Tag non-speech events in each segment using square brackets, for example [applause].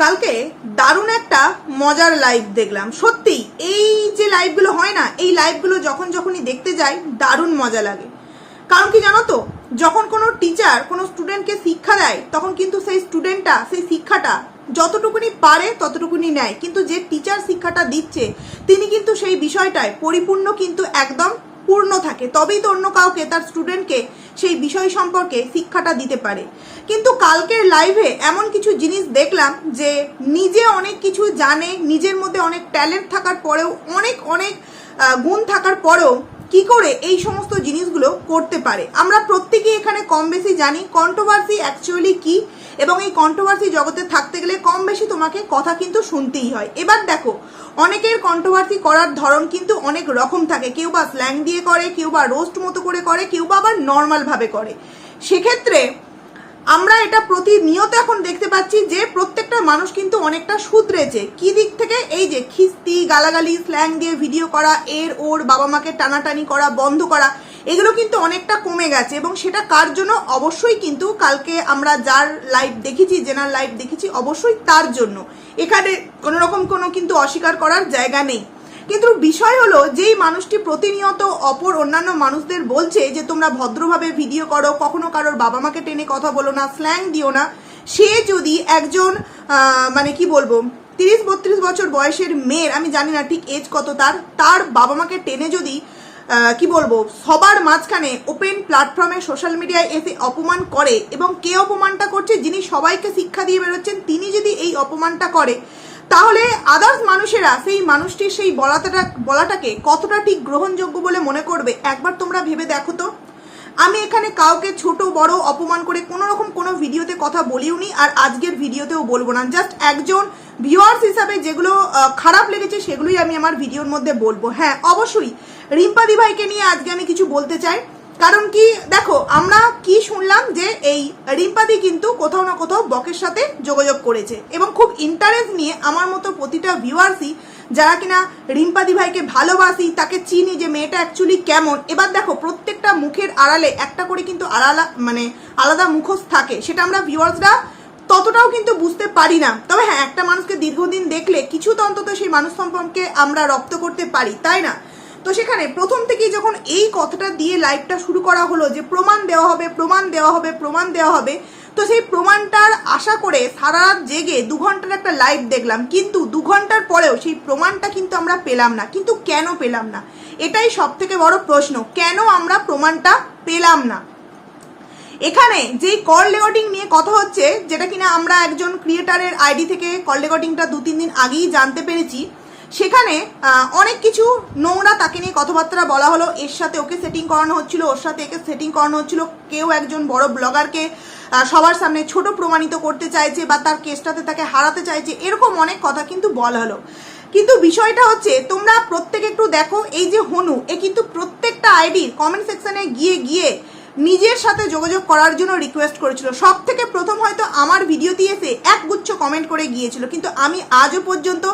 কালকে দারুণ একটা মজার লাইভ দেখলাম। সত্যি, এই যে লাইভগুলো হয় না, এই লাইভগুলো যখন যখনই দেখতে যাই, দারুণ মজা লাগে। কারণ কি জানো তো, যখন কোনো টিচার কোনো স্টুডেন্টকে শিক্ষা দেয়, তখন কিন্তু সেই স্টুডেন্টটা সেই শিক্ষাটা যতটুকুনি পারে ততটুকুনি নেয়। কিন্তু যে টিচার শিক্ষাটা দিচ্ছে, তিনি কিন্তু সেই বিষয়টায় পরিপূর্ণ কিন্তু একদম পূর্ণ থাকে, তবেই তো অন্য কাউকে, তার স্টুডেন্টকে সেই বিষয় সম্পর্কে শিক্ষাটা দিতে পারে। কিন্তু কালকের লাইভে এমন কিছু জিনিস দেখলাম যে নিজে অনেক কিছু জানে, নিজের মধ্যে অনেক ট্যালেন্ট থাকার পরেও, অনেক অনেক গুণ থাকার পরেও কি করে এই সমস্ত জিনিসগুলো করতে পারে? আমরা প্রত্যেকেই এখানে কম বেশি জানি কন্ট্রোভার্সি অ্যাকচুয়ালি কি এবং এই কন্ট্রোভার্সি জগতে থাকতে গেলে কম বেশি তোমাকে কথা কিন্তু শুনতেই হয়। এবার দেখো, অনেকের কন্ট্রোভার্সি করার ধরন কিন্তু অনেক রকম থাকে। কেউ বা স্ল্যাং দিয়ে করে, কেউ বা রোস্ট মতো করে করে, কেউ বা আবার নর্মালভাবে করে। সেক্ষেত্রে আমরা এটা প্রতিনিয়ত এখন দেখতে পাচ্ছি যে প্রত্যেকটা মানুষ কিন্তু অনেকটা শুধরেছে। কি দিক থেকে? এই যে খিস্তি, গালাগালি স্ল্যাং দিয়ে ভিডিও করা, এর ওর বাবা মাকে টানাটানি করা, বন্ধ করা, এগুলো কিন্তু অনেকটা কমে গেছে। এবং সেটা কার জন্য? অবশ্যই কিন্তু কালকে আমরা যার লাইভ দেখেছি, জেনার লাইভ দেখেছি, অবশ্যই তার জন্য। এখানে কোনো রকম কোনো কিন্তু অস্বীকার করার জায়গা নেই। কিন্তু বিষয় হলো, যেই মানুষটি প্রতিনিয়ত অপর অন্যান্য মানুষদের বলছে যে, তোমরা ভদ্রভাবে ভিডিও করো, কখনো কারোর বাবা মাকে টেনে কথা বলো না স্ল্যাং দিও না। সে যদি একজন মানে কি বলব তিরিশ বত্রিশ বছর বয়সের মেয়ের, আমি জানি না ঠিক এজ কত তার তার বাবা মাকে টেনে যদি কি বলব, সবার মাঝখানে ওপেন প্ল্যাটফর্মে সোশ্যাল মিডিয়ায় এসে অপমান করে এবং কে অপমানটা করছে, যিনি সবাইকে শিক্ষা দিয়ে বেরোচ্ছেন, তিনি যদি এই অপমানটা করে তাহলে আদার্স মানুষেরা সেই মানুষটির সেই বলাটাটা বলাটাকে কতটা ঠিক গ্রহণযোগ্য বলে মনে করবে? একবার তোমরা ভেবে দেখো তো। আমি এখানে কাউকে ছোট, বড় অপমান করে কোনো রকম কোনো ভিডিওতে কথা বলিওনি আর আজকের ভিডিওতেও বলব না। জাস্ট একজন ভিউয়ার্স হিসাবে যেগুলো খারাপ লেগেছে সেগুলোই আমি আমার ভিডিওর মধ্যে বলব। হ্যাঁ অবশ্যই। রিম্পাদি ভাইকে নিয়ে আজকে আমি কিছু বলতে চাই। কারণ কি, দেখো, আমরা কি শুনলাম যে এই রিম্পাদি কিন্তু কোথাও না কোথাও বকের সাথে যোগাযোগ করেছে। এবং খুব ইন্টারেস্ট নিয়ে আমার মতো প্রতিটা ভিউয়ার্সই যারা কিনা রিম্পাদি ভাইকে ভালোবাসি, তাকে চিনি যে মেয়েটা অ্যাকচুয়ালি কেমন, এবার দেখো, প্রত্যেকটা মুখের আড়ালে একটা করে কিন্তু আড়ালা মানে আলাদা মুখোশ থাকে, সেটা আমরা ভিউয়ার্সরা ততটাও কিন্তু বুঝতে পারি না। তবে হ্যাঁ একটা মানুষকে দীর্ঘদিন দেখলে কিছু তো অন্তত সেই মানুষ সম্পর্কে আমরা রপ্ত করতে পারি, তাই না? তো সেখানে প্রথম থেকেই যখন এই কথাটা দিয়ে লাইভটা শুরু করা হলো যে প্রমাণ দেওয়া হবে, প্রমাণ দেওয়া হবে, প্রমাণ দেওয়া হবে, তো সেই প্রমাণটার আশা করে সারা রাত জেগে দু ঘণ্টার একটা লাইভ দেখলাম। কিন্তু দু ঘণ্টার পরেও সেই প্রমাণটা কিন্তু আমরা পেলাম না। কিন্তু কেন পেলাম না? এটাই সব থেকে বড় প্রশ্ন। কেন আমরা প্রমাণটা পেলাম না? এখানে যেই কল রেকর্ডিং নিয়ে কথা হচ্ছে, যেটা কিনা আমরা একজন ক্রিয়েটারের আইডি থেকে কল রেকর্ডিংটা দু তিন দিন আগেই জানতে পেরেছি সেখানে অনেক কিছু নোংরা তাকে নিয়ে কথাবার্তা বলা হলো। এর সাথে ওকে সেটিং করানো হচ্ছিল, ওর সাথে একে সেটিং করানো হচ্ছিল। কেউ একজন বড় ব্লগারকে সবার সামনে ছোট প্রমাণিত করতে চাইছে বা তার কেসটাতে তাকে হারাতে চাইছে, এরকম অনেক কথা কিন্তু বলা হলো। কিন্তু বিষয়টা হচ্ছে, তোমরা প্রত্যেকে একটু দেখো, এই যে হনু, এ কিন্তু প্রত্যেকটা আইডির কমেন্ট সেকশনে গিয়ে গিয়ে নিজের সাথে যোগাযোগ করার জন্য রিকোয়েস্ট করেছিল। সব থেকে প্রথম হয়তো আমার ভিডিওতে এসে একগুচ্ছ কমেন্ট করে গিয়েছিল। কিন্তু আমি আজও পর্যন্ত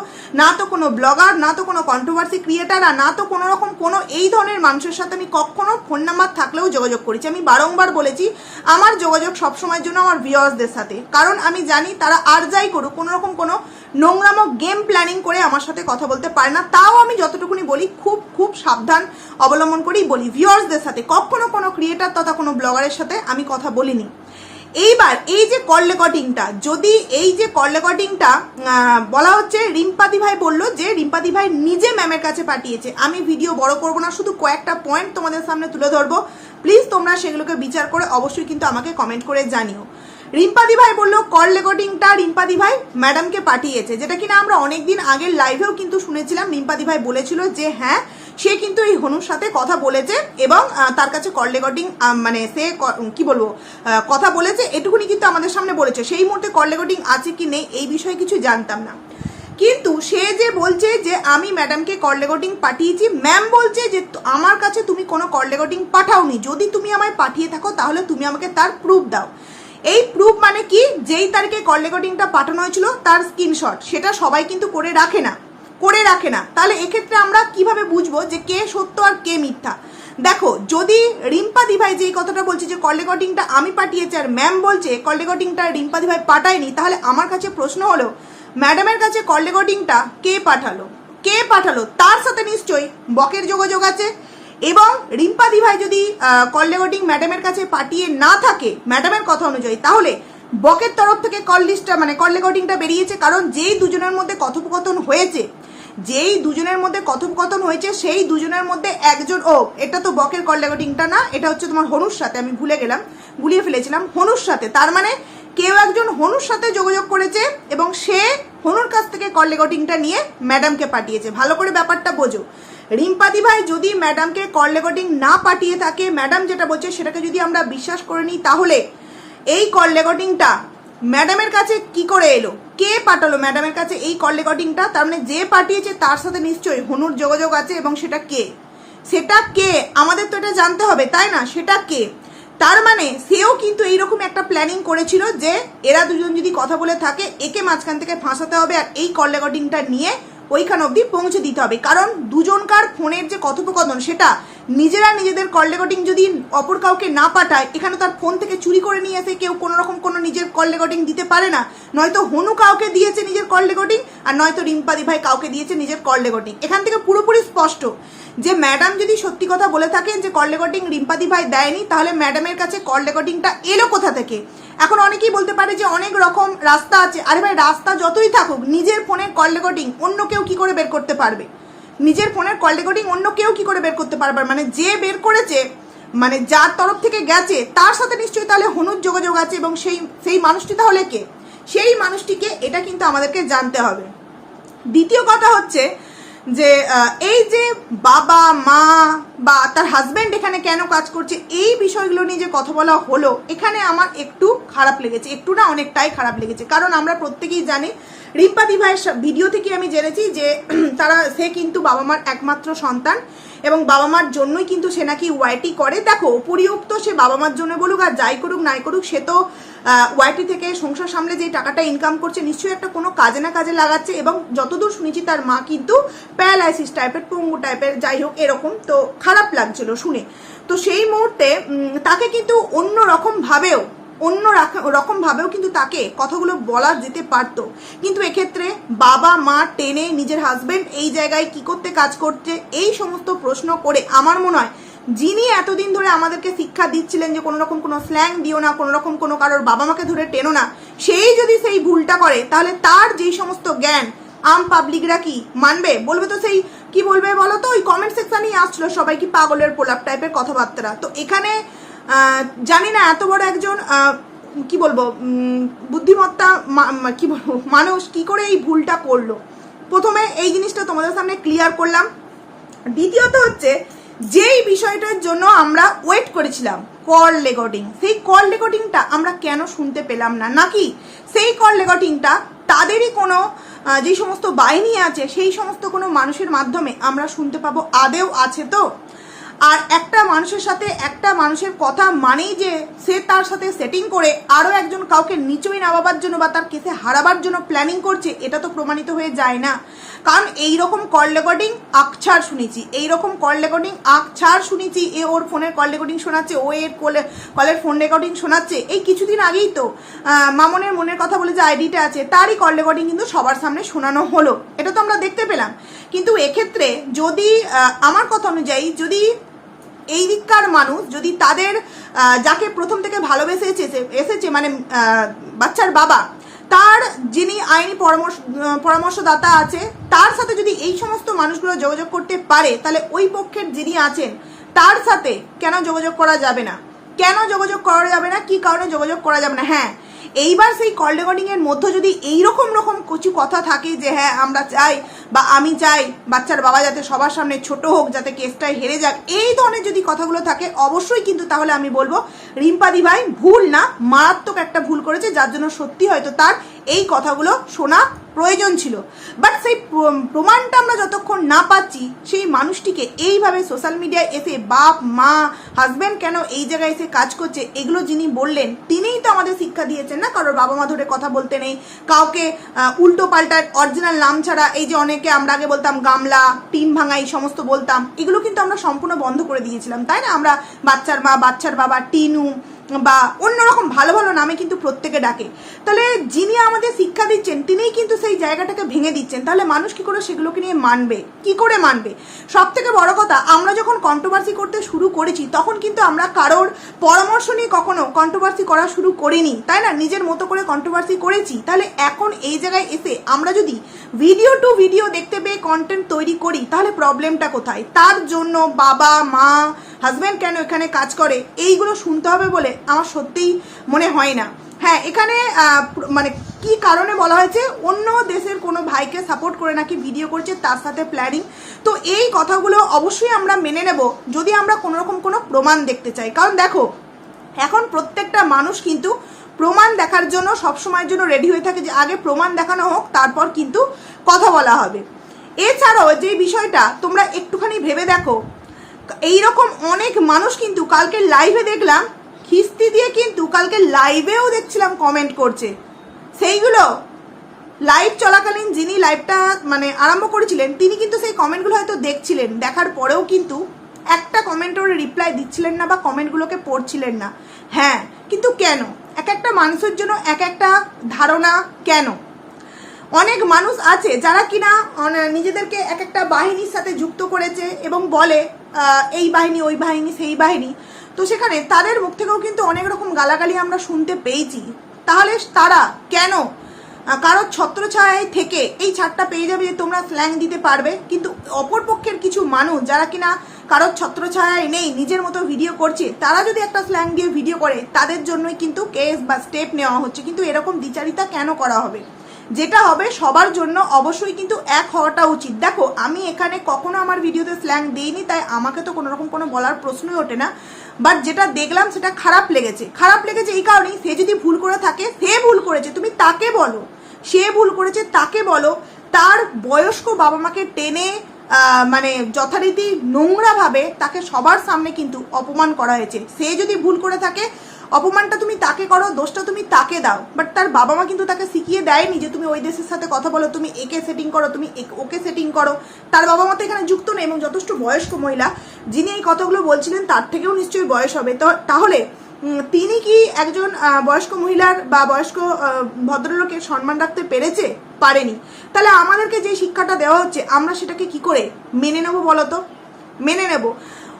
না তো কোনো ব্লগার না তো কোনো কন্ট্রোভার্সি ক্রিয়েটার আর না তো কোনো রকম কোনো এই ধরনের মানুষের সাথে আমি কখনো ফোন নাম্বার থাকলেও যোগাযোগ করেছি। আমি বারংবার বলেছি, আমার যোগাযোগ সবসময়ের জন্য আমার ভিওয়ার্সদের সাথে। কারণ আমি জানি তারা আর যাই করুক, কোনো রকম কোনো নোংরামো গেম প্ল্যানিং করে আমার সাথে কথা বলতে পারে না। তাও আমি যতটুকুনি বলি, খুব খুব সাবধান অবলম্বন করেই বলি ভিওয়ার্সদের সাথে। কখনো কোনো ক্রিয়েটার তথা কোনো ব্লগারের সাথে আমি কথা বলিনি। এইবার এই যে কল রেকর্ডিংটা যদি এই যে কল রেকর্ডিংটা বলা হচ্ছে, রিম্পাদি ভাই বলল যে রিম্পাদি ভাই নিজে ম্যামের কাছে পাঠিয়েছে। আমি ভিডিও বড় করব না, শুধু কয়েকটা পয়েন্ট তোমাদের সামনে তুলে ধরবো। প্লিজ তোমরা সেগুলোকে বিচার করে অবশ্যই কিন্তু আমাকে কমেন্ট করে জানিও। রিম্পাদি ভাই বলল কল রেকর্ডিংটা রিম্পাদি ভাই ম্যাডামকে পাঠিয়েছে, যেটা কিনা আমরা অনেকদিন আগের লাইভেও কিন্তু শুনেছিলাম। রিম্পাদি ভাই বলেছিল যে হ্যাঁ সে কিন্তু এই হনুর সাথে কথা বলেছে এবং তার কাছে কল রেকর্ডিং মানে সে ক- বলব কথা বলেছে। এটুকুনি কিন্তু আমাদের সামনে বলেছে। সেই মুহূর্তে কল রেকর্ডিং আছে কি নেই, এই বিষয়ে কিছু জানতাম না। কিন্তু সে যে বলছে যে, আমি ম্যাডামকে কল রেকর্ডিং পাঠিয়েছি। ম্যাম বলছে যে আমার কাছে তুমি কোনো কল রেকর্ডিং পাঠাওনি। যদি তুমি আমায় পাঠিয়ে থাকো, তাহলে তুমি আমাকে তার প্রুফ দাও। এই প্রুফ মানে কি? যেই তারিখে কল রেকর্ডিংটা পাঠানো হয়েছিল, তার স্ক্রিনশট সেটা সবাই কিন্তু করে রাখে না। করে রাখে না। তাহলে এক্ষেত্রে আমরা কীভাবে বুঝব যে কে সত্য আর কে মিথ্যা? দেখো, যদি রিম্পা দিভাই যে কথাটা বলছে যে কল রেকর্ডিংটা আমি পাঠিয়েছি আর ম্যাম বলছে কল রেকর্ডিংটা রিম্পা দিভাই পাঠায়নি, তাহলে আমার কাছে প্রশ্ন হলো ম্যাডামের কাছে কল রেকর্ডিংটা কে পাঠালো? কে পাঠালো? তার সাথে নিশ্চয়ই বকের যোগাযোগ আছে এবং রিম্পা দিভাই যদি কল রেকর্ডিং ম্যাডামের কাছে পাঠিয়ে না থাকে ম্যাডামের কথা অনুযায়ী, তাহলে বকের তরফ থেকে কল লিস্টটা মানে কল রেকর্ডিংটা বেরিয়েছে, কারণ যেই দুজনের মধ্যে কথোপকথন হয়েছে, যেই দুজনের মধ্যে কথোপকথন হয়েছে, সেই দুজনের মধ্যে একজন, ও, এটা তো বকের কল রেকর্ডিংটা না, এটা হচ্ছে তোমার হনুর সাথে, আমি ভুলে গেলাম, গুলিয়ে ফেলেছিলাম, হনুর সাথে, তার মানে কেউ একজন হনুর সাথে যোগাযোগ করেছে, এবং সে হনুর কাছ থেকে কল রেকর্ডিংটা নিয়ে ম্যাডামকে পাঠিয়েছে। ভালো করে ব্যাপারটা বোঝো। রিম্পাদি ভাই, যদি ম্যাডামকে কল রেকর্ডিং না পাঠিয়ে থাকে, ম্যাডাম যেটা বলছে সেটাকে যদি আমরা বিশ্বাস করে নিই, তাহলে এই কল রেকর্ডিংটা ম্যাডামের কাছে কি করে এলো? কে পাঠালো ম্যাডামের কাছে এই কল রেকর্ডিংটা? তার মানে যে পাঠিয়েছে তার সাথে নিশ্চয়ই হনুর যোগাযোগ আছে এবং সেটা কে? সেটা কে? আমাদের তো এটা জানতে হবে, তাই না? সেটা কে? তার মানে সেও কিন্তু এইরকম একটা প্ল্যানিং করেছিল যে এরা দুজন যদি কথা বলে থাকে, একে মাঝখান থেকে ফাঁসাতে হবে আর এই কল রেকর্ডিংটা নিয়ে ওইখান অবধি পৌঁছে দিতে হবে। কারণ দুজনকার ফোনের যে কথোপকথন, সেটা নিজেরা নিজেদের কল রেকর্ডিং যদি অপর কাউকে না পাঠায়, এখানে তার ফোন থেকে চুরি করে নিয়ে এসে কেউ কোনো রকম কোনো নিজের কল রেকর্ডিং দিতে পারে না। নয়তো হনু কাউকে দিয়েছে নিজের কল রেকর্ডিং আর নয়তো রিম্পাদি ভাই কাউকে দিয়েছে নিজের কল রেকর্ডিং এখান থেকে পুরোপুরি স্পষ্ট। যে ম্যাডাম যদি সত্যি কথা বলে থাকেন যে কল রেকর্ডিং রিম্পাদি ভাই দেয়নি, তাহলে ম্যাডামের কাছে কল রেকর্ডিংটা এলো কোথা থেকে? এখন অনেকেই বলতে পারে যে অনেক রকম রাস্তা আছে। আরে ভাই, রাস্তা যতই থাকুক, নিজের ফোনের কল রেকর্ডিং অন্য কেউ কি করে বের করতে পারবে? নিজের ফোনের কল রেকর্ডিং অন্য কেউ কি করে বের করতে পারবে? মানে যে বের করেছে মানে যার তরফ থেকে গেছে, তার সাথে নিশ্চয়ই তাহলে হনুর যোগাযোগ আছে এবং সেই সেই মানুষটি তাহলে কে? সেই মানুষটিকে এটা কিন্তু আমাদেরকে জানতে হবে। দ্বিতীয় কথা হচ্ছে যে এই যে বাবা, মা বা তার হাজব্যান্ড এখানে কেন কাজ করছে, এই বিষয়গুলো নিয়ে যে কথা বলা হলো, এখানে আমার একটু খারাপ লেগেছে, একটু না অনেকটাই খারাপ লেগেছে। কারণ আমরা প্রত্যেকেই জানি রিম্পাদি ভাইয়ের সা- ভিডিও থেকে আমি জেনেছি যে, [clears throat] তারা, সে কিন্তু বাবা মার একমাত্র সন্তান। এবং বাবা মার জন্যই কিন্তু সে নাকি ওয়াইটি করে। দেখো, উপরিউক্ত সে বাবা মার জন্য বলুক আর যাই করুক, নাই করুক, সে তো ওয়াইটি থেকে সংসার সামলে যে টাকাটা ইনকাম করছে, নিশ্চয়ই একটা কোনো কাজে না কাজে লাগাচ্ছে এবং যতদূর শুনেছি তার মা কিন্তু প্যারালাইসিস টাইপের পঙ্গু টাইপের যাই হোক, এরকম তো খারাপ লাগছিল শুনে। তো সেই মুহূর্তে তাকে কিন্তু অন্য রকম ভাবেও অন্য রাখা- রকম ভাবেও কিন্তু তাকে কথাগুলো বলা যেতে পারতো। কিন্তু এক্ষেত্রে বাবা, মা টেনে নিজের হাজব্যান্ড এই জায়গায় কি করতে কাজ করছে, এই সমস্ত প্রশ্ন করে আমার মনে হয় যিনি এতদিন ধরে আমাদেরকে শিক্ষা দিচ্ছিলেন যে কোনো রকম কোনো স্ল্যাং দিও না, কোনো রকম কোনো কারোর বাবা মাকে ধরে টেনো না, সেই যদি সেই ভুলটা করে, তাহলে তার যেই সমস্ত জ্ঞান আম পাবলিকরা কি মানবে? বলবে তো সেই, কি বলবে বলো তো? ওই কমেন্ট সেকশনেই আসছিল সবাই কি পাগলের পোলাপ টাইপের কথাবার্তা তো এখানে জানি না, এত বড় একজন কি বলব বুদ্ধিমত্তা কি বলব, মানুষ কি করে এই ভুলটা করল? প্রথমে এই জিনিসটা তোমাদের সামনে ক্লিয়ার করলাম। দ্বিতীয়ত হচ্ছে, যেই বিষয়টার জন্য আমরা ওয়েট করেছিলাম কল রেকর্ডিং সেই কল রেকর্ডিংটা আমরা কেন শুনতে পেলাম না? নাকি সেই কল রেকর্ডিংটা তাদেরই কোনো যে সমস্ত বাহিনী আছে, সেই সমস্ত কোনো মানুষের মাধ্যমে আমরা শুনতে পাবো, আদেও আছে তো? আর একটা মানুষের সাথে একটা মানুষের কথা মানেই যে সে তার সাথে সেটিং করে আরও একজন কাউকে নিচুই নামাবার জন্য বা তার কেসে হারাবার জন্য প্ল্যানিং করছে, এটা তো প্রমাণিত হয়ে যায় না। কারণ এই রকম কল রেকর্ডিং আকছাড় শুনেছি এই রকম কল রেকর্ডিং আকছাড় শুনেছি, এ ওর ফোনের কল রেকর্ডিং শোনাচ্ছে, ও এর কলে কলের ফোন রেকর্ডিং শোনাচ্ছে, এই কিছুদিন আগেই তো মামনের মনের কথা বলে যে আইডিটা আছে, তারই কল রেকর্ডিং কিন্তু সবার সামনে শোনানো হলো, এটা তো আমরা দেখতে পেলাম। কিন্তু এক্ষেত্রে যদি আমার কথা অনুযায়ী যদি এই দিককার মানুষ যদি তাদের যাকে প্রথম থেকে ভালোবেসে এসেছে এসেছে মানে বাচ্চার বাবা, তার যিনি আইনি পরামর্শ পরামর্শদাতা আছে, তার সাথে যদি এই সমস্ত মানুষগুলো যোগাযোগ করতে পারে, তাহলে ওই পক্ষের যিনি আছেন, তার সাথে কেন যোগাযোগ করা যাবে না? কেন যোগাযোগ করা যাবে না? কি কারণে যোগাযোগ করা যাবে না? হ্যাঁ এইবার সেই কল রেকর্ডিং এর মধ্যে যদি এই রকম রকম কিছু কথা থাকে যে হ্যাঁ আমরা চাই বা আমি চাই বাচ্চার বাবা যাতে সবার সামনে ছোট হোক, যাতে কেসটায় হেরে যাক, এই ধরনের যদি কথাগুলো থাকে, অবশ্যই কিন্তু তাহলে আমি বলব রিম্পাদি ভাই ভুল না, মারাত্মক একটা ভুল করেছে, যার জন্য সত্যি হয়তো তার এই কথাগুলো শোনা প্রয়োজন ছিল। বাট সেই প্রমাণটা আমরা যতক্ষণ না পাচ্ছি, সেই মানুষটিকে এইভাবে সোশ্যাল মিডিয়ায় এসে বাপ, মা হাজব্যান্ড কেন এই জায়গায় এসে কাজ করছে, এগুলো যিনি বললেন, তিনিই তো আমাদের শিক্ষা দিয়েছেন না। কারোর বাবা মা ধরে কথা বলতে নেই। কাউকে উল্টো পাল্টা অরিজিনাল নাম ছাড়া, এই যে অনেকে আমরা আগে বলতাম গামলা টিম ভাঙা, এই সমস্ত বলতাম, এগুলো কিন্তু আমরা সম্পূর্ণ বন্ধ করে দিয়েছিলাম, তাই না? আমরা বাচ্চার মা, বাচ্চার বাবা, টিনু বা অন্যরকম ভালো ভালো নামে কিন্তু প্রত্যেকে ডাকে। তাহলে যিনি আমাদের শিক্ষা দিচ্ছেন, তিনিই কিন্তু সেই জায়গাটাকে ভেঙে দিচ্ছেন। তাহলে মানুষ কি করে সেগুলোকে নিয়ে মানবে? কি করে মানবে? সব থেকে বড় কথা, আমরা যখন কন্ট্রোভার্সি করতে শুরু করেছি, তখন কিন্তু আমরা কারোর পরামর্শ নিয়ে কখনো কন্ট্রোভার্সি করা শুরু করিনি। তাই না? নিজের মতো করে কন্ট্রোভার্সি করেছি। তাহলে এখন এই জায়গায় এসে আমরা যদি ভিডিও টু ভিডিও দেখতে পেয়ে কন্টেন্ট তৈরি করি, তাহলে প্রবলেমটা কোথায়? তার জন্য বাবা, মা হাজব্যান্ড কেন এখানে কাজ করে? এইগুলো শুনতে হবে বলে আমার সত্যিই মনে হয় না। হ্যাঁ এখানে মানে কি কারণে বলা হয়েছে? অন্য দেশের কোনো ভাইকে সাপোর্ট করে নাকি ভিডিও করছে, তার সাথে প্ল্যানিং তো এই কথাগুলো অবশ্যই আমরা মেনে নেব যদি আমরা কোনো রকম কোনো প্রমাণ দেখতে চাই। কারণ দেখো, এখন প্রত্যেকটা মানুষ কিন্তু প্রমাণ দেখার জন্য সবসময়ের জন্য রেডি হয়ে থাকে যে আগে প্রমাণ দেখানো হোক, তারপর কিন্তু কথা বলা হবে। এছাড়াও যে বিষয়টা তোমরা একটুখানি ভেবে দেখো এইরকম অনেক মানুষ কিন্তু কালকে লাইভে দেখলাম, খিস্তি দিয়ে কিন্তু কালকে লাইভেও দেখছিলাম কমেন্ট করছে। সেইগুলো লাইভ চলাকালীন যিনি লাইভটা মানে আরম্ভ করেছিলেন, তিনি কিন্তু সেই কমেন্টগুলো হয়তো দেখছিলেন। দেখার পরেও কিন্তু একটা কমেন্ট কমেন্টের রিপ্লাই দিচ্ছিলেন না বা কমেন্টগুলোকে পড়ছিলেন না। হ্যাঁ কিন্তু কেন? এক একটা মানুষের জন্য এক একটা ধারণা কেন? অনেক মানুষ আছে যারা কিনা নিজেদেরকে এক একটা বাহিনীর সাথে যুক্ত করেছে এবং বলে এই বাহিনী, ওই বাহিনী, সেই বাহিনী। তো সেখানে তাদের মুখ থেকেও কিন্তু অনেক রকম গালাগালি আমরা শুনতে পেয়েছি। তাহলে তারা কেন কারোর ছত্রছায়ায় থেকে এই ছাড়টা পেয়ে যাবে যে তোমরা স্ল্যাং দিতে পারবে? কিন্তু অপর পক্ষের কিছু মানুষ যারা কিনা কারোর ছত্রছায়ায় নেই, নিজের মতো ভিডিও করছে, তারা যদি একটা স্ল্যাং দিয়ে ভিডিও করে, তাদের জন্যই কিন্তু কেস বা স্টেপ নেওয়া হচ্ছে। কিন্তু এরকম দ্বিচারিতা কেন করা হবে? যেটা হবে সবার জন্য অবশ্যই কিন্তু এক হওয়াটা উচিত। দেখো, আমি এখানে কখনো আমার ভিডিওতে স্ল্যাং দিইনি, তাই আমাকে তো কোনো রকম কোনো বলার প্রশ্নই ওঠে না। বাট যেটা দেখলাম সেটা খারাপ লেগেছে। খারাপ লেগেছে এই কারণেই সে যদি ভুল করে থাকে, সে ভুল করেছে, তুমি তাকে বলো। সে ভুল করেছে, তাকে বলো। তার বয়স্ক বাবা মাকে টেনে মানে যথারীতি নোংরাভাবে তাকে সবার সামনে কিন্তু অপমান করা হয়েছে। সে যদি ভুল করে থাকে অপমানটা তুমি তাকে করো, দোষটা তুমি তাকে দাও। বাট তার বাবা মা কিন্তু তাকে শিখিয়ে দেয়নি যে তুমি ওই দেশের সাথে কথা বলো, তুমি একে সেটিং করো, তুমি ওকে সেটিং করো। তার বাবা মা তো এখানে যুক্ত নেই এবং যথেষ্ট বয়স্ক মহিলা, যিনি এই কথাগুলো বলছিলেন, তার থেকেও নিশ্চয়ই বয়স হবে। তো তাহলে তিনি কি একজন বয়স্ক মহিলার বা বয়স্ক ভদ্রলোকের সম্মান রাখতে পেরেছে? পারেনি। তাহলে আমাদেরকে যে শিক্ষাটা দেওয়া হচ্ছে, আমরা সেটাকে কি করে মেনে নেব বলো তো মেনে নেব।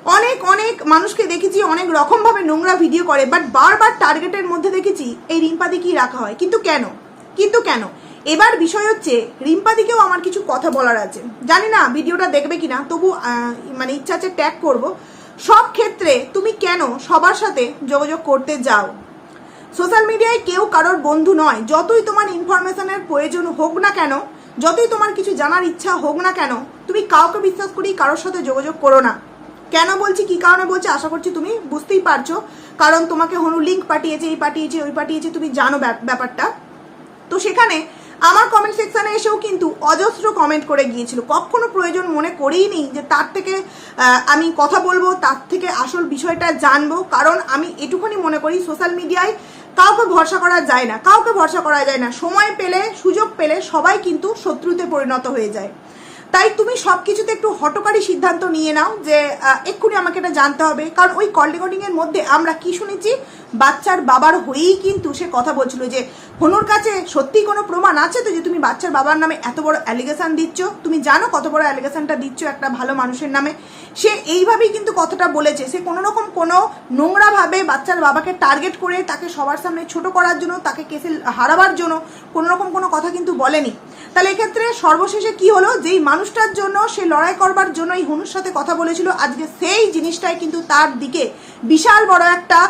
অনেক অনেক মানুষকে দেখেছি অনেক রকমভাবে নোংরা ভিডিও করে বাট বারবার টার্গেটের মধ্যে দেখেছি এই রিম্পাদিকেই রাখা হয়। কিন্তু কেন? কিন্তু কেন? এবার বিষয় হচ্ছে, রিম্পাদিকেও আমার কিছু কথা বলার আছে। জানি না ভিডিওটা দেখবে কিনা, তবু মানে ইচ্ছা আছে ট্যাগ করব। সব ক্ষেত্রে তুমি কেন সবার সাথে যোগাযোগ করতে যাও? সোশ্যাল মিডিয়ায় কেউ কারোর বন্ধু নয়। যতই তোমার ইনফরমেশনের প্রয়োজন হোক না কেন, যতই তোমার কিছু জানার ইচ্ছা হোক না কেন, তুমি কাউকে বিশ্বাস করি কারোর সাথে যোগাযোগ করো না। কেন বলছি, কি কারণে বলছি, আশা করছি তুমি বুঝতেই পারছ। কারণ তোমাকে হনু লিঙ্ক পাঠিয়েছে, এই পাঠিয়েছে, ওই পাঠিয়েছে, তুমি জানো ব্যাপ- ব্যাপারটা। তো সেখানে আমার কমেন্ট সেকশনে এসেও কিন্তু অজস্র কমেন্ট করে গিয়েছিল। কখনো প্রয়োজন মনে করেই নি যে তার থেকে আমি কথা বলব, তার থেকে আসল বিষয়টা জানব। কারণ আমি এটুকুনি মনে করি সোশ্যাল মিডিয়ায় কাউকে ভরসা করা যায় না। কাউকে ভরসা করা যায় না। সময় পেলে, সুযোগ পেলে সবাই কিন্তু শত্রুতে পরিণত হয়ে যায়। তাই তুমি সব কিছুতে একটু হটকারী সিদ্ধান্ত নিয়ে নাও যে এক্ষুনি আমাকে এটা জানতে হবে। কারণ ওই কল রেকর্ডিং এর মধ্যে আমরা কি শুনেছি, বাচ্চার বাবার হয়েই কিন্তু সে কথা বলছিল যে, হনুর কাছে সত্যি কোনো প্রমাণ আছে তো যে তুমি বাচ্চার বাবার নামে এত বড় অ্যালিগেশন দিচ্ছ? তুমি জানো কত বড় অ্যালিগেশনটা দিচ্ছ একটা ভালো মানুষের নামে? সে এইভাবেই কিন্তু কথাটা বলেছে। সে কোনো রকম কোনো নোংরাভাবে বাচ্চার বাবাকে টার্গেট করে তাকে সবার সামনে ছোট করার জন্য, তাকে কেসে হারাবার জন্য কোনো রকম কোনো কথা কিন্তু বলেনি। তাহলে এক্ষেত্রে সর্বশেষে কি হলো? যেই মানুষটার জন্য, সে লড়াই করবার জন্য এই হনুর সাথে কথা বলেছিল, আজকে সেই জিনিসটাই কিন্তু তার দিকে বিশাল বড় একটা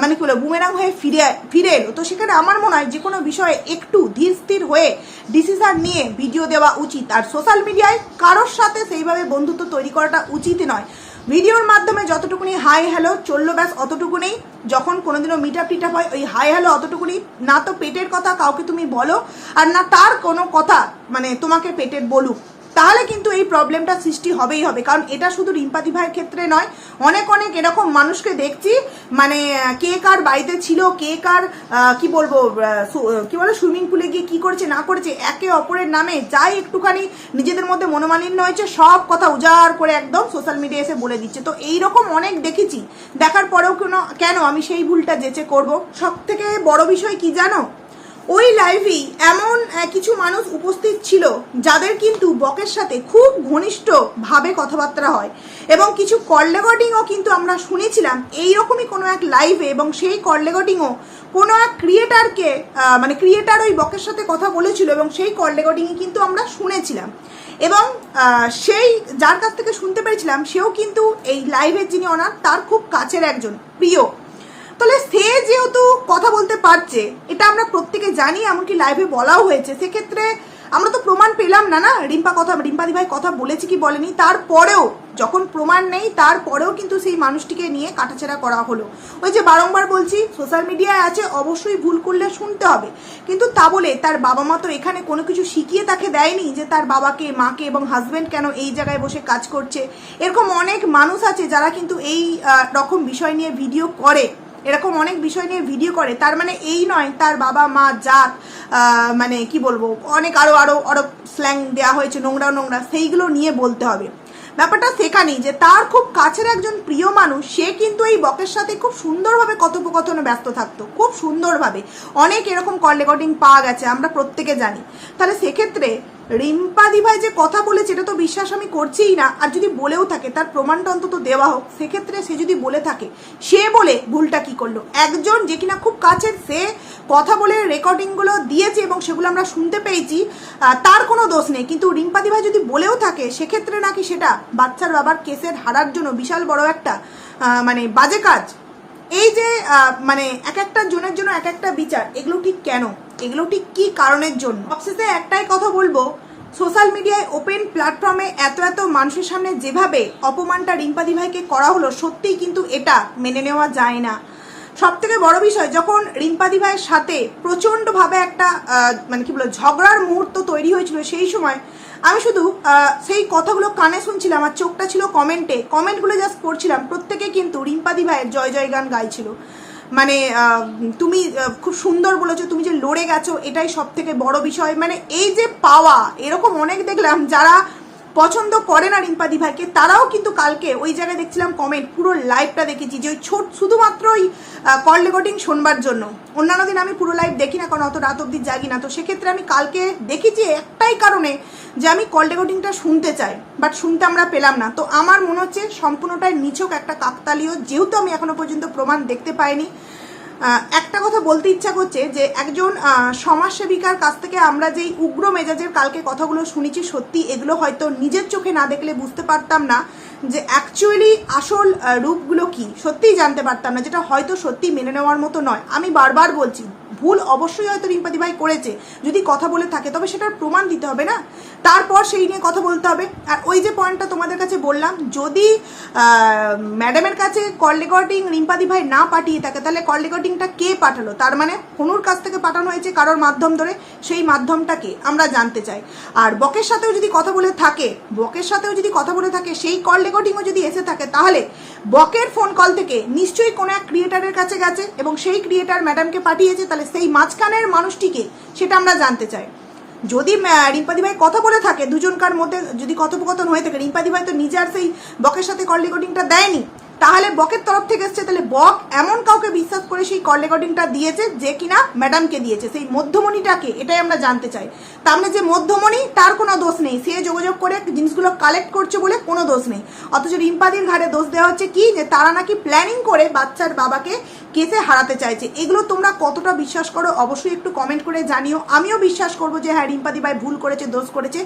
মানে কি বলে বুমেরাং হয়ে ফিরে ফিরে এলো। তো সেখানে আমার মনে হয় যে কোনো বিষয়ে একটু ধীর স্থির হয়ে ডিসিশন নিয়ে ভিডিও দেওয়া উচিত। আর সোশ্যাল মিডিয়ায় কারোর সাথে সেইভাবে বন্ধুত্ব তৈরি করাটা উচিত নয়। ভিডিওর মাধ্যমে যতটুকুনি হাই হ্যালো চলল ব্যাস অতটুকুনি। যখন কোনোদিনও মিটাপ টিট হয়, ওই হাই হ্যালো অতটুকুনি। না তো পেটের কথা কাউকে তুমি বলো, আর না তার কোনো কথা মানে তোমাকে পেটের বলুক। তাহলে কিন্তু এই প্রবলেমটা সৃষ্টি হবেই হবে। কারণ এটা শুধু রিম্পাদি ভাইয়ের ক্ষেত্রে নয়, অনেক অনেক এরকম মানুষকে দেখছি মানে কে কার বাড়িতে ছিল, কে কার কি বলব কি বলে সুইমিং পুলে গিয়ে কি করেছে, না করেছে, একে অপরের নামে যাই একটুখানি নিজেদের মধ্যে মনোমালিন্য হয়েছে, সব কথা উজাড় করে একদম সোশ্যাল মিডিয়া এসে বলে দিচ্ছে। তো এইরকম অনেক দেখেছি। দেখার পরেও কেন কেন আমি সেই ভুলটা যেচে করব? সব থেকে বড় বিষয় কি জানো? ওই লাইভেই এমন কিছু মানুষ উপস্থিত ছিল যাদের কিন্তু বকের সাথে খুব ঘনিষ্ঠ ভাবে কথাবার্তা হয়। এবং কিছু কল রেকর্ডিংও কিন্তু আমরা শুনেছিলাম এইরকমই কোনো এক লাইভে এবং সেই কল রেকর্ডিংও কোনো এক ক্রিয়েটারকে মানে ক্রিয়েটার ওই বকের সাথে কথা বলেছিল এবং সেই কল রেকর্ডিংই কিন্তু আমরা শুনেছিলাম। এবং সেই যার কাছ থেকে শুনতে পেরেছিলাম, সেও কিন্তু এই লাইভের যিনি অনার তার খুব কাছের একজন, প্রিয়। তাহলে সে যেহেতু কথা বলতে পারছে, এটা আমরা প্রত্যেকে জানি, এমনকি লাইভে বলাও হয়েছে। সেক্ষেত্রে আমরা তো প্রমাণ পেলাম না না? রিম্পা কথা, রিম্পাদি ভাই কথা বলেছে কি বলেনি? তারপরেও যখন প্রমাণ নেই, তারপরেও কিন্তু সেই মানুষটিকে নিয়ে কাটাছেড়া করা হলো। ওই যে বারংবার বলছি সোশ্যাল মিডিয়ায় আছে, অবশ্যই ভুল করলে শুনতে হবে। কিন্তু তা বলে তার বাবা মা তো এখানে কোনো কিছু শিখিয়ে তাকে দেয়নি যে তার বাবাকে, মাকে এবং হাজব্যান্ড কেন এই জায়গায় বসে কাজ করছে। এরকম অনেক মানুষ আছে যারা কিন্তু এই রকম বিষয় নিয়ে ভিডিও করে। এরকম অনেক বিষয় নিয়ে ভিডিও করে। তার মানে এই নয়, তার বাবা, মা, জাত মানে কি বলব, অনেক আরও আরও আরও স্ল্যাং দেওয়া হয়েছে, নোংরা নোংরা, সেইগুলো নিয়ে বলতে হবে। ব্যাপারটা সেখানেই যে তার খুব কাছের একজন প্রিয় মানুষ, সে কিন্তু এই বকের সাথে খুব সুন্দরভাবে কথোপকথনে ব্যস্ত থাকতো, খুব সুন্দরভাবে। অনেক এরকম কল রেকর্ডিং পাওয়া গেছে, আমরা প্রত্যেকে জানি। তাহলে সেক্ষেত্রে রিম্পা দিভাই যে কথা বলেছে, এটা তো বিশ্বাস আমি করছিই না। আর যদি বলেও থাকে, তার প্রমাণটা অন্তত দেওয়া হোক। সেক্ষেত্রে সে যদি বলে থাকে, সে বলে ভুলটা কি করল? একজন যে কিনা খুব কাছের, সে কথা বলে রেকর্ডিংগুলো দিয়েছে এবং সেগুলো আমরা শুনতে পেয়েছি তার কোনো দোষ নেই। কিন্তু রিম্পা দিভাই যদি বলেও থাকে, সেক্ষেত্রে নাকি সেটা বাচ্চার বাবার কেসের হারার জন্য বিশাল বড় একটা মানে বাজে কাজ। এই যে মানে এক একটা জনের জন্য এক একটা বিচার, এগুলো ঠিক কেন? এগুলো ঠিক কি কারণের জন্য? সবশেষে একটাই কথা বলব, সোশ্যাল মিডিয়ায় ওপেন প্ল্যাটফর্মে এত এত মানুষের সামনে যেভাবে অপমানটা রিম্পাদি ভাইকে করা হলো, সত্যিই কিন্তু এটা মেনে নেওয়া যায় না। সব থেকে বড় বিষয়, যখন রিম্পাদি ভাইয়ের সাথে প্রচণ্ডভাবে একটা মানে কি বলব, ঝগড়ার মুহূর্ত তৈরি হয়েছিল সেই সময়, আমি শুধু সেই কথাগুলো কানে শুনছিলাম আর চোখটা ছিল কমেন্টে, কমেন্টগুলো জাস্ট পড়ছিলাম, প্রত্যেকে কিন্তু রিম্পাদি ভাইয়ের জয় জয় গান গাইছিল। মানে তুমি খুব সুন্দর বলেছ, তুমি যে লড়ে গেছো, এটাই সব থেকে বড় বিষয়। মানে এই যে পাওয়া, এরকম অনেক দেখলাম যারা পছন্দ করে না রিম্পাদি ভাইকে, তারাও কিন্তু কালকে ওই জায়গায় দেখছিলাম কমেন্ট পুরো লাইভটা দেখেছি যে ওই ছোট, শুধুমাত্র ওই কল রেকর্ডিং শোনবার জন্য। অন্যান্য দিন আমি পুরো লাইভ দেখি না, কারণ অত রাত অব্দি জাগি না। তো সেক্ষেত্রে আমি কালকে দেখেছি একটাই কারণে যে আমি কল রেকর্ডিংটা শুনতে চাই বাট শুনতে আমরা পেলাম না। তো আমার মনে হচ্ছে সম্পূর্ণটাই নিছক একটা কাকতালীয়, যেহেতু আমি এখনও পর্যন্ত প্রমাণ দেখতে পাইনি। একটা কথা বলতে ইচ্ছা করছে যে একজন সমাজসেবিকার কাছ থেকে আমরা যেই উগ্র মেজাজের কালকে কথাগুলো শুনেছি, সত্যি এগুলো হয়তো নিজের চোখে না দেখলে বুঝতে পারতাম না যে অ্যাকচুয়ালি আসল রূপগুলো কি। সত্যিই জানতে পারতাম না যেটা হয়তো সত্যি মেনে নেওয়ার মতো নয়। আমি বারবার বলছি ভুল অবশ্যই হয়তো রিম্পাদি ভাই করেছে। যদি কথা বলে থাকে, তবে সেটার প্রমাণ দিতে হবে না? তারপর সেই নিয়ে কথা বলতে হবে। আর ওই যে পয়েন্টটা তোমাদের কাছে বললাম, যদি ম্যাডামের কাছে কল রেকর্ডিং রিম্পাদি ভাই না পাঠিয়ে থাকে, তাহলে কল রেকর্ডিংটা কে পাঠালো? তার মানে হনুর কাছ থেকে পাঠানো হয়েছে কারোর মাধ্যম ধরে, সেই মাধ্যমটা কে? আমরা জানতে চাই। আর বকের সাথেও যদি কথা বলে থাকে, বকের সাথেও যদি কথা বলে থাকে, সেই কল রেকর্ডিংও যদি এসে থাকে, তাহলে বকের ফোন কল থেকে নিশ্চয়ই কোনো এক ক্রিয়েটারের কাছে গেছে এবং সেই ক্রিয়েটার ম্যাডামকে পাঠিয়েছে, তাহলে সেই মাঝখানের মানুষটিকে, সেটা আমরা জানতে চাই। যদি রিম্পাদি ভাই কথা বলে থাকে, দুজনকার মধ্যে যদি কথোপকথন হয়ে থাকে, রিম্পাদি ভাই তো নিজে আর সেই বকের সাথে কল রেকর্ডিংটা দেয়নি। তাহলে বকের তরফ থেকে এসছে, তাহলে বক এমন কাউকে বিশ্বাস করে সেই কল রেকর্ডিংটা দিয়েছে যে কিনা ম্যাডামকে দিয়েছে, সেই মধ্যমণিটাকে, এটাই আমরা জানতে চাই। তার মানে যে মধ্যমণি, তার কোনো দোষ নেই। সে যোগাযোগ করে জিনিসগুলো কালেক্ট করছে বলে কোনো দোষ নেই। অথচ রিম্পাদির ঘাড়ে দোষ দেওয়া হচ্ছে কি? যে তারা নাকি প্ল্যানিং করে বাচ্চার বাবাকে কেসে হারাতে চাইছে। এগুলো তোমরা কতটা বিশ্বাস করো অবশ্যই একটু কমেন্ট করে জানিও। আমিও বিশ্বাস করব যে হ্যাঁ রিম্পাদি ভাই ভুল করেছে, দোষ করেছে।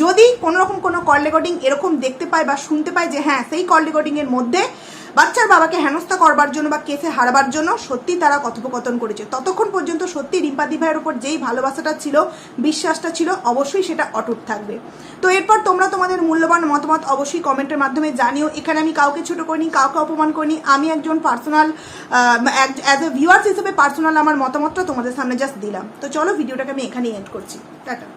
যদি কোনোরকম কোনো কল রেকর্ডিং এরকম দেখতে পায় বা শুনতে পায় যে হ্যাঁ সেই কল রেকর্ডিংয়ের মধ্যে বাচ্চার বাবাকে হেনস্থা করবার জন্য বা কেসে হারাবার জন্য সত্যি তারা কথোপকথন করেছে। ততক্ষণ পর্যন্ত সত্যি রিম্পাদি ভাইয়ের উপর যেই ভালোবাসাটা ছিল, বিশ্বাসটা ছিল, অবশ্যই সেটা অটুট থাকবে। তো এরপর তোমরা তোমাদের মূল্যবান মতামত অবশ্যই কমেন্টের মাধ্যমে জানিও। এখানে আমি কাউকে ছোট করিনি, কাউকে অপমান করিনি। আমি একজন পার্সোনাল অ্যাজ এ ভিউয়ার্স হিসেবে পার্সোনাল আমার মতামতটা তোমাদের সামনে জাস্ট দিলাম। তো চলো, ভিডিওটাকে আমি এখানেই এন্ড করছি। টাটা।